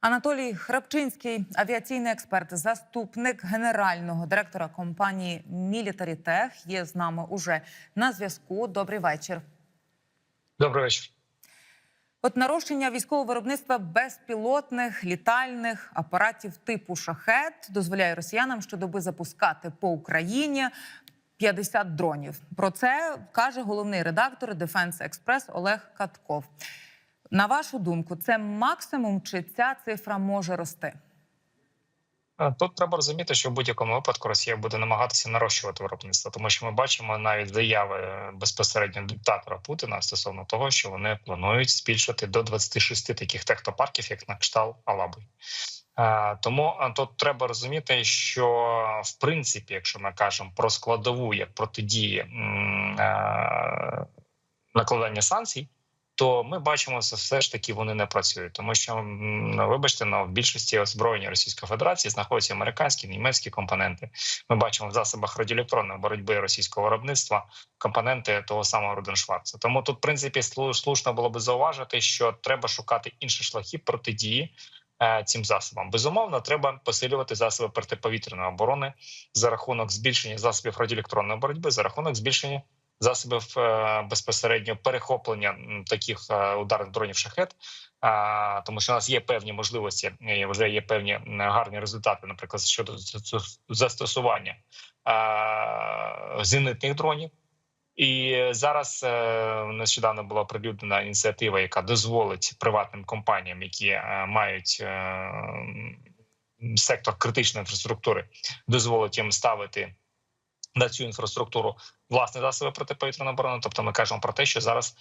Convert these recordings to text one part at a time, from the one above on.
Анатолій Храпчинський, авіаційний експерт, заступник генерального директора компанії Military Tech, є з нами уже на зв'язку. Добрий вечір. Добрий вечір. От нарощення військового виробництва безпілотних літальних апаратів типу шахет дозволяє росіянам щодоби запускати по Україні 50 дронів. Про це каже головний редактор Defense Express Олег Катков. На вашу думку, це максимум чи ця цифра може рости? Тут треба розуміти, що в будь-якому випадку Росія буде намагатися нарощувати виробництво, тому що ми бачимо навіть заяви безпосередньо диктатора Путіна стосовно того, що вони планують збільшити до 26 таких технопарків, як на кшталт Алаби. Тому тут треба розуміти, що в принципі, якщо ми кажемо про складову як протидії накладання санкцій, то ми бачимо, що все ж таки вони не працюють, тому що ну, вибачте, но в більшості озброєння Російської Федерації знаходяться американські німецькі компоненти. Ми бачимо в засобах радіоелектронної боротьби російського виробництва компоненти того самого Руденшварца. Тому тут, в принципі, слушно було би зауважити, що треба шукати інші шляхи протидії. е, Цим засобам безумовно треба посилювати засоби протиповітряної оборони за рахунок збільшення засобів радіоелектронної боротьби, за рахунок збільшення засобів е, безпосередньо перехоплення таких е, ударних дронів шахет, тому що у нас є певні можливості, і вже є певні гарні результати, наприклад, щодо застосування зенитних дронів. І зараз е, нещодавно була оприлюднена ініціатива, яка дозволить приватним компаніям, які е, мають е, сектор критичної інфраструктури, дозволить їм ставити на цю інфраструктуру власні засоби протиповітряної оборони. Тобто, ми кажемо про те, що зараз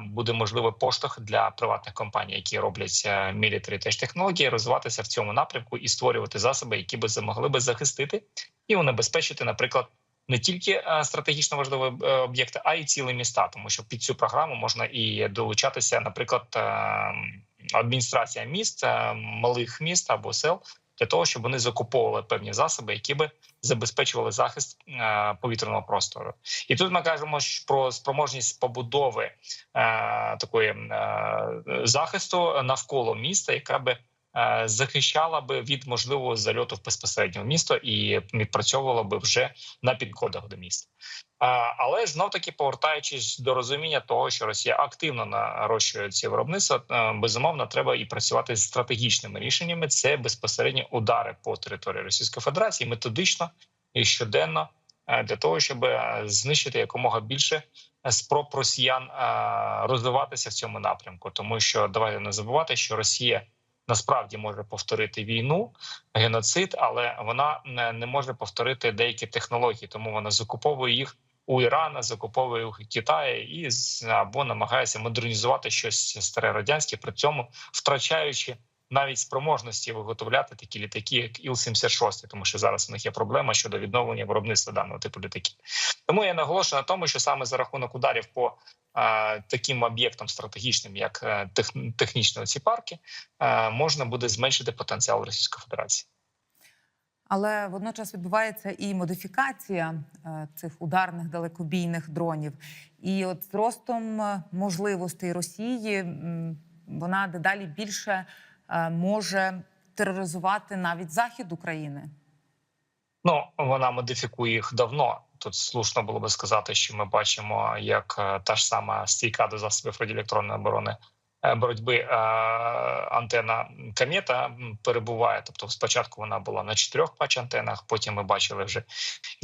буде можливий поштовх для приватних компаній, які роблять мілітарі теж технології, розвиватися в цьому напрямку і створювати засоби, які би змогли би захистити і унебезпечити, наприклад. Не тільки е, стратегічно важливі е, об'єкти, а й цілі міста, тому що під цю програму можна і долучатися, наприклад, е, адміністрація міст, е, малих міст або сел, для того, щоб вони закуповували певні засоби, які би забезпечували захист е, повітряного простору. І тут ми кажемо про спроможність побудови е, такої е, захисту навколо міста, яка би захищала би від можливого зальоту в безпосередньо місто і відпрацьовувала би вже на підходах до міста. Е, Але знов таки повертаючись до розуміння того, що Росія активно нарощує ці виробництва, е, безумовно, треба і працювати з стратегічними рішеннями. Це безпосередньо удари по території Російської Федерації, методично і щоденно е, для того, щоб е, знищити якомога більше е, спроб росіян е, розвиватися в цьому напрямку, тому що давайте не забувати, що Росія. Насправді може повторити війну, геноцид, але вона не, може повторити деякі технології, тому вона закуповує їх у Ірана, закуповує у Китаї і або намагається модернізувати щось старе радянське, при цьому втрачаючи навіть спроможності виготовляти такі літаки, як Іл-76, тому що зараз у них є проблема щодо відновлення виробництва даного типу літаків. Тому я наголошую на тому, що саме за рахунок ударів по таким об'єктам стратегічним, як е, тех, технічно ці парки, е, можна буде зменшити потенціал Російської Федерації. Але водночас відбувається і модифікація е, цих ударних далекобійних дронів. І от з ростом можливостей Росії вона дедалі більше може тероризувати навіть захід України. Ну вона модифікує їх давно. Тут слушно було би сказати, що ми бачимо, як е, та ж сама стійка до засобів радіоелектронної оборони е, боротьби е, антена Камета перебуває. Тобто, спочатку вона була на чотирьох пач антенах, потім ми бачили вже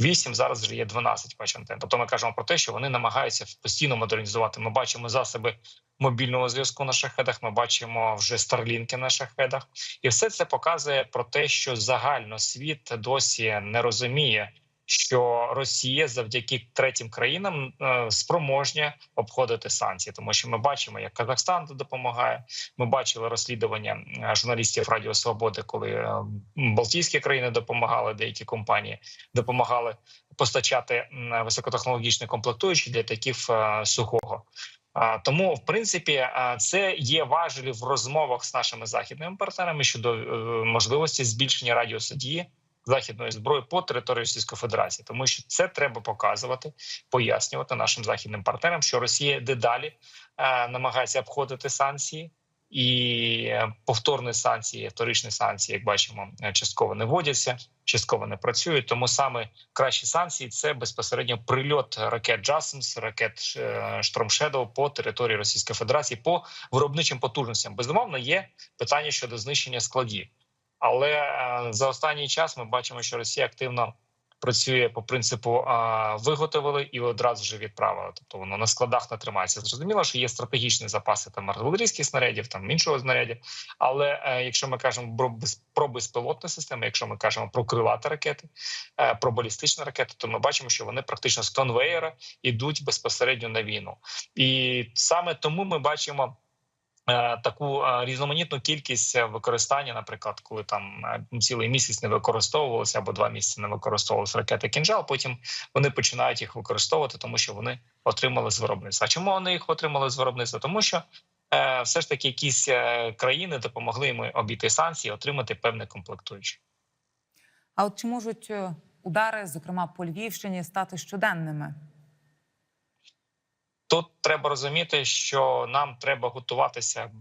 вісім. Зараз вже є 12 пач антен. Тобто, ми кажемо про те, що вони намагаються постійно модернізувати. Ми бачимо засоби мобільного зв'язку на шахедах. Ми бачимо вже старлінки на шахедах, і все це показує про те, що загально світ досі не розуміє. Що Росія завдяки третім країнам е, спроможня обходити санкції, тому що ми бачимо, як Казахстан допомагає. Ми бачили розслідування е, журналістів Радіо Свободи, коли е, Балтійські країни допомагали, деякі компанії допомагали постачати високотехнологічні комплектуючі для е, сухого. Тому, в принципі, це є важелі в розмовах з нашими західними партнерами щодо можливості збільшення радіусу дії західної зброї по території Російської Федерації, тому що це треба показувати, пояснювати нашим західним партнерам, що Росія дедалі е, намагається обходити санкції. і е, повторні санкції, вторичні санкції, як бачимо, е, частково не вводяться, частково не працюють. Тому саме кращі санкції це безпосередньо прильот ракет Джасенс, ракет Storm по території Російської Федерації по виробничим потужностям. Безумовно, є питання щодо знищення складів, але е, за останній час ми бачимо, що Росія активно працює по принципу виготовили і одразу вже відправили. Тобто воно на складах не тримається. Зрозуміло, що є стратегічні запаси там артилерійських снарядів, там іншого знарядів. Але е, якщо ми кажемо про без про якщо ми кажемо про крилаті ракети, е, про балістичні ракети, то ми бачимо, що вони практично з конвеєра йдуть безпосередньо на війну, і саме тому ми бачимо. Е, Таку е, різноманітну кількість використання, наприклад, коли там е, цілий місяць не використовувалося або два місяці не використовувалися ракети кінжал. Потім вони починають їх використовувати, тому що вони отримали з виробництва. А чому вони їх отримали з виробництва? Тому що е, все ж таки якісь країни допомогли їм обійти санкції, отримати певне комплектуючі. А от чи можуть удари, зокрема по Львівщині, стати щоденними? Тут треба розуміти, що нам треба готуватися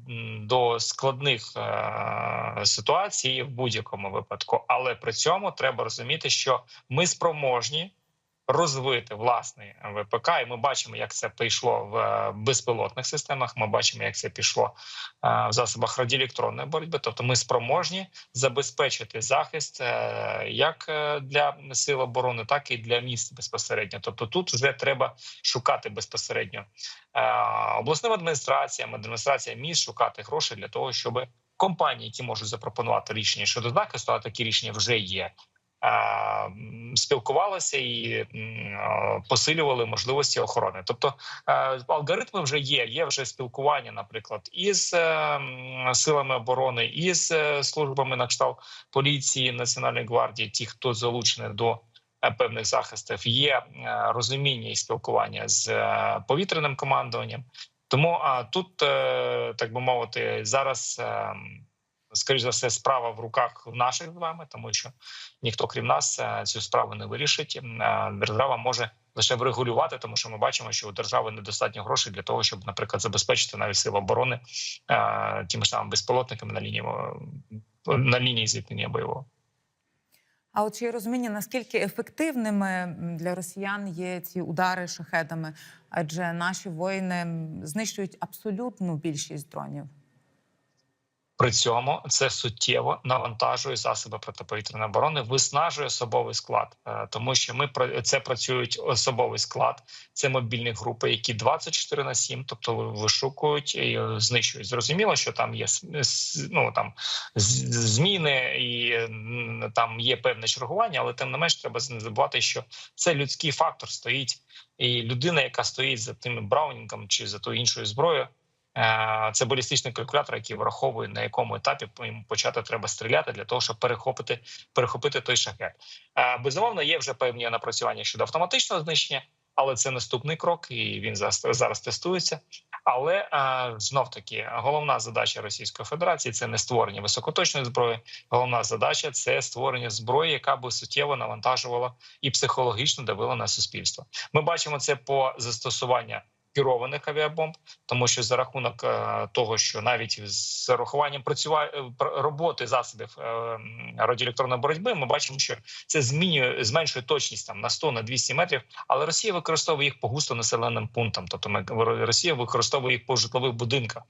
до складних е- ситуацій в будь-якому випадку, але при цьому треба розуміти, що ми спроможні розвити власний ВПК, і ми бачимо, як це прийшло в е, безпілотних системах. Ми бачимо, як це пішло е, в засобах радіоелектронної боротьби. Тобто, ми спроможні забезпечити захист е, як для сил оборони, так і для міст безпосередньо. Тобто, тут вже треба шукати безпосередньо обласним адміністраціям, адміністрація міст шукати гроші для того, щоб компанії, які можуть запропонувати рішення щодо захисту, а такі рішення вже є. Спілкувалися і посилювали можливості охорони. Тобто алгоритми вже є. Є вже спілкування, наприклад, із е, силами оборони, із е, службами на кшталт поліції, національної гвардії, ті, хто залучений до е, певних захистів, є розуміння і спілкування з повітряним командуванням. Тому а тут, так би мовити, зараз. Скоріше за все, справа в руках наших з вами, тому що ніхто крім нас е, цю справу не вирішить. Е, Держава може лише врегулювати, тому що ми бачимо, що у держави недостатньо грошей для того, щоб, наприклад, забезпечити навіть сили оборони е, тими ж самими безпілотниками на лінії на лінії зіткнення бойового. А от чи є розуміння, наскільки ефективними для росіян є ці удари шахедами? Адже наші воїни знищують абсолютну більшість дронів. При цьому це суттєво навантажує засоби протиповітряної оборони, виснажує особовий склад, Е, тому що ми це працюють особовий склад. Це мобільні групи, які 24 на 7, тобто вишукують і е, знищують. Зрозуміло, що там є ну там зміни і там є певне чергування, але тим не менш треба не забувати, що це людський фактор стоїть, і людина, яка стоїть за тим браунінгом чи за тою іншою зброєю. Е, Це балістичний калькулятор, який враховує на якому етапі почати треба стріляти для того, щоб перехопити перехопити той шахет. Е, Безумовно, є вже певні напрацювання щодо автоматичного знищення, але це наступний крок, і він зараз, зараз тестується. Але знов таки головна задача Російської Федерації це не створення високоточної зброї. Головна задача це створення зброї, яка би суттєво навантажувала і психологічно давила на суспільство. Ми бачимо це по застосуванню керованих авіабомб, тому що за рахунок е, того, що навіть з рахуванням працювання роботи засобів е, радіоелектронної боротьби, ми бачимо, що це змінює зменшує точність там на 100 на 200 метрів. Але Росія використовує їх по густонаселеним пунктам. Тобто Росія використовує їх по житлових будинках.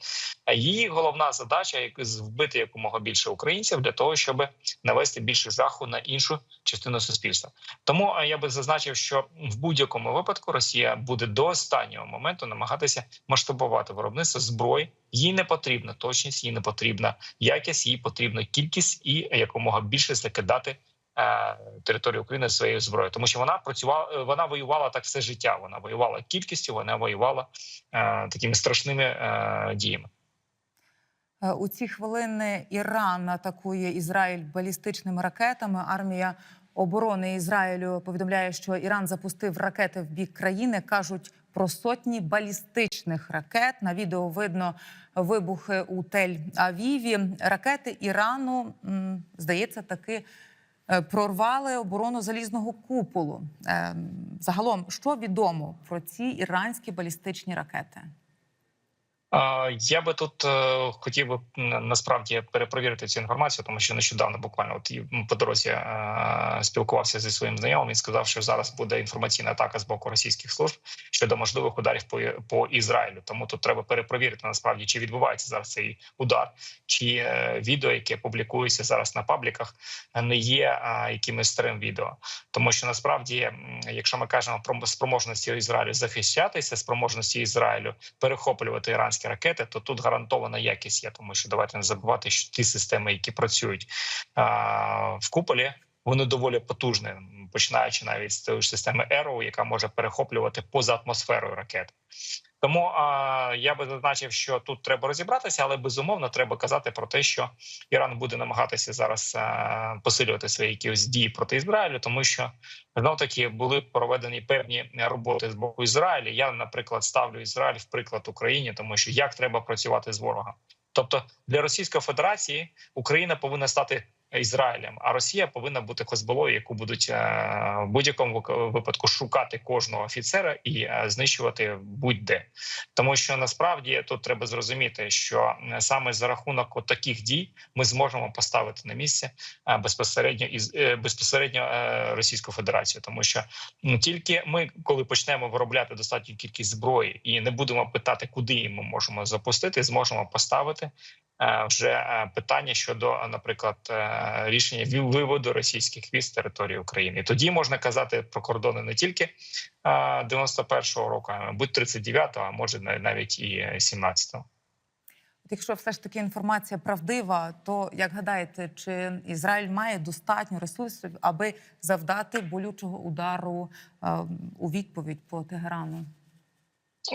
Її головна задача як вбити якомога більше українців для того, щоб навести більше жаху на іншу частину суспільства. Тому е, я би зазначив, що в будь-якому випадку Росія буде до останнього моменту намагатися масштабувати виробництво зброї. Їй не потрібна точність, їй не потрібна якість, їй потрібна кількість і якомога більше закидати е, територію України своєю зброєю, тому що вона працювала, вона воювала так все життя. Вона воювала кількістю, вона воювала е, такими страшними е, діями. Е, У ці хвилини Іран атакує Ізраїль балістичними ракетами. Армія оборони Ізраїлю повідомляє, що Іран запустив ракети в бік країни. кажуть про сотні балістичних ракет. На відео видно вибухи у Тель-Авіві. Ракети Ірану здається таки. е, Прорвали оборону залізного куполу. Е, Загалом, що відомо про ці іранські балістичні ракети? Я би тут е, хотів би насправді перепровірити цю інформацію, тому що нещодавно буквально от по дорозі е, спілкувався зі своїм знайомим. Він сказав, що зараз буде інформаційна атака з боку російських служб щодо можливих ударів по, по Ізраїлю. Тому тут треба перепровірити насправді, чи відбувається зараз цей удар, чи е, відео, яке публікується зараз на пабліках, не є якимось старим відео. Тому що насправді, якщо ми кажемо про спроможності Ізраїлю захищатися, спроможності Ізраїлю перехоплювати іранські ракети, то тут гарантована якість є, тому що давайте не забувати, що ті системи, які працюють а, в куполі, вони доволі потужні, починаючи навіть з тої ж системи Arrow, яка може перехоплювати поза атмосферою ракети. Тому а, я би зазначив, що тут треба розібратися, але безумовно треба казати про те, що Іран буде намагатися зараз а, посилювати свої якісь дії проти Ізраїлю, тому що знов таки були проведені певні роботи з боку Ізраїлю. Я, наприклад, ставлю Ізраїль в приклад Україні, тому що як треба працювати з ворогом. Тобто для Російської Федерації Україна повинна стати Ізраїлем, а Росія повинна бути Хезболою, яку будуть е, в будь-якому випадку шукати кожного офіцера і е, знищувати будь-де. Тому що насправді тут треба зрозуміти, що саме за рахунок таких дій ми зможемо поставити на місце е, безпосередньо із безпосередньо Російську Федерацію, тому що ну, тільки ми, коли почнемо виробляти достатню кількість зброї і не будемо питати, куди ми можемо запустити, зможемо поставити вже е, питання щодо, наприклад, е, рішення ві- виводу російських військ з території України. Тоді можна казати про кордони не тільки е, 91-го року, а мабуть, 39-го, а може нав- навіть і 17-го. Якщо все ж таки інформація правдива, то як гадаєте, чи Ізраїль має достатньо ресурсів, аби завдати болючого удару е, у відповідь по Тегерану?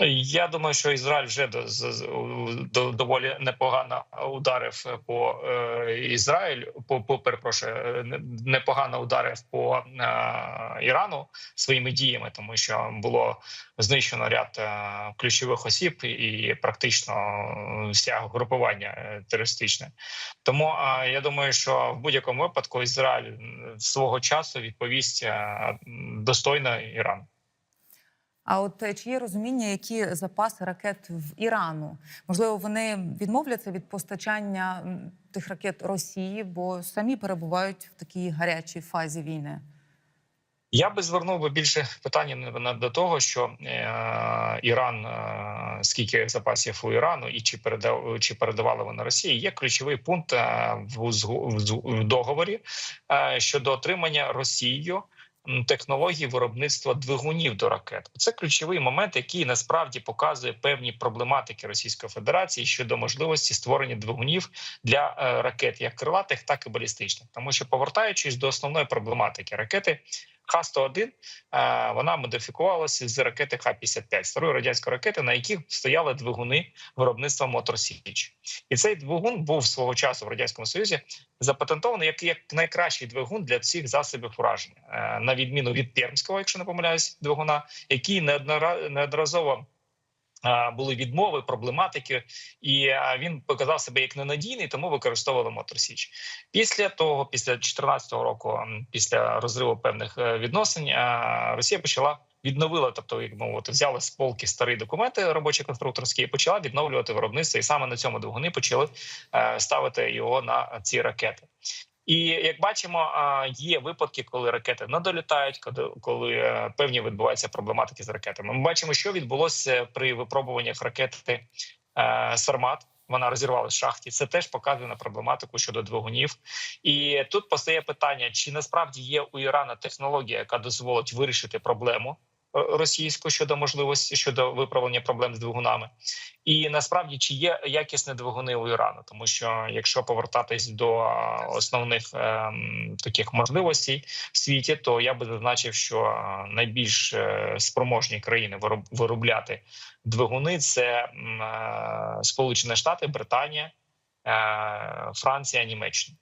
Я думаю, що Ізраїль вже до, до доволі непогано ударив по е, Ізраїль, по, по перепрошую, е, непогано ударив по е, Ірану своїми діями, тому що було знищено ряд ключових осіб і, практично вся групування терористичне. Тому я думаю, що в будь-якому випадку Ізраїль свого часу відповість достойно Ірану. А от е, чи є розуміння, які запаси ракет в Ірану? Можливо, вони відмовляться від постачання тих ракет Росії, бо самі перебувають в такій гарячій фазі війни. Я би звернув би більше питання до того, що е, Іран е, скільки запасів у Ірану і чи передав чи передавали вони Росії. Є ключовий пункт в, договорі щодо отримання Росією. Технології виробництва двигунів до ракет це ключовий момент, який насправді показує певні проблематики Російської Федерації щодо можливості створення двигунів для е, ракет, як крилатих, так і балістичних. Тому що повертаючись до основної проблематики ракети, Х-101 е, вона модифікувалася з ракети Х-55, старої радянської ракети, на яких стояли двигуни виробництва Моторсіч. І цей двигун був свого часу в радянському союзі запатентований як, як найкращий двигун для всіх засобів ураження, Е, на відміну від пермського, якщо не помиляюсь, двигуна, який неоднора- неодноразово. Е, Були відмови, проблематики, і е, він показав себе як ненадійний, тому використовували Моторсіч. Після того, після 2014 року, після розриву певних е, відносин, е, Росія почала відновила, тобто як мовити, взяла з полки старі документи робочі конструкторські і почала відновлювати виробництво. І саме на цьому двигуни почали е, ставити його на ці ракети. І як бачимо, є випадки, коли ракети не долітають, коли, е, певні відбуваються проблематики з ракетами. Ми бачимо, що відбулося при випробуваннях ракети е, Сармат. Вона розірвалася в шахті. Це теж показує на проблематику щодо двигунів. І тут постає питання: чи насправді є у Ірана технологія, яка дозволить вирішити проблему російську щодо можливості щодо виправлення проблем з двигунами, і насправді чи є якісні двигуни у Ірану, тому що якщо повертатись до основних ем, таких можливостей в світі, то я би зазначив, що найбільш е, спроможні країни вироб- виробляти двигуни це е, Сполучені Штати, Британія. е, Франція, Німеччина.